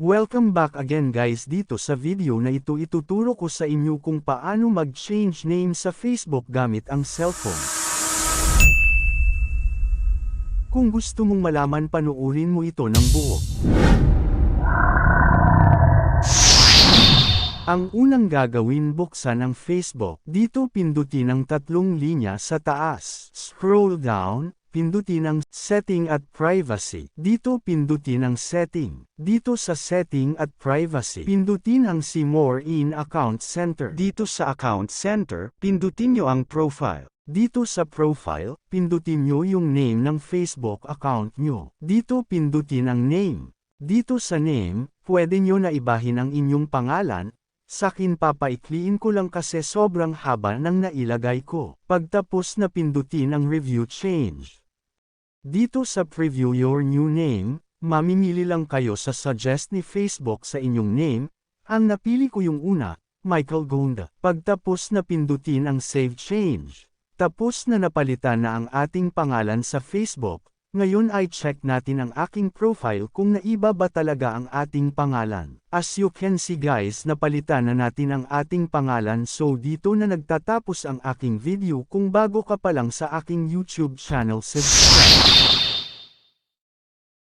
Welcome back again guys dito sa video na ito ituturo ko sa inyo kung paano mag-change name sa Facebook gamit ang cellphone. Kung gusto mong malaman panuurin mo ito ng buo. Ang unang gagawin buksan ang Facebook. Dito pindutin ang tatlong linya sa taas. Scroll down, pindutin ang Setting at Privacy. Dito pindutin ang Setting. Dito sa Setting at Privacy, pindutin ang See More in Account Center. Dito sa Account Center, pindutin nyo ang Profile. Dito sa Profile, pindutin nyo yung name ng Facebook account nyo. Dito pindutin ang Name. Dito sa Name, pwede nyo na ibahin ang inyong pangalan, Sakin papaikliin ko lang kasi sobrang haba ng nailagay ko. Pagtapos na pindutin ang review change. Dito sa preview your new name, mamimili lang kayo sa suggest ni Facebook sa inyong name, ang napili ko yung una, Michael Gonda. Pagtapos na pindutin ang save change. Tapos na napalitan na ang ating pangalan sa Facebook, ngayon ay check natin ang aking profile kung naiba ba talaga ang ating pangalan. As you can see guys napalitan na natin ang ating pangalan so dito na nagtatapos ang aking video kung bago ka pa lang sa aking YouTube channel subscribe.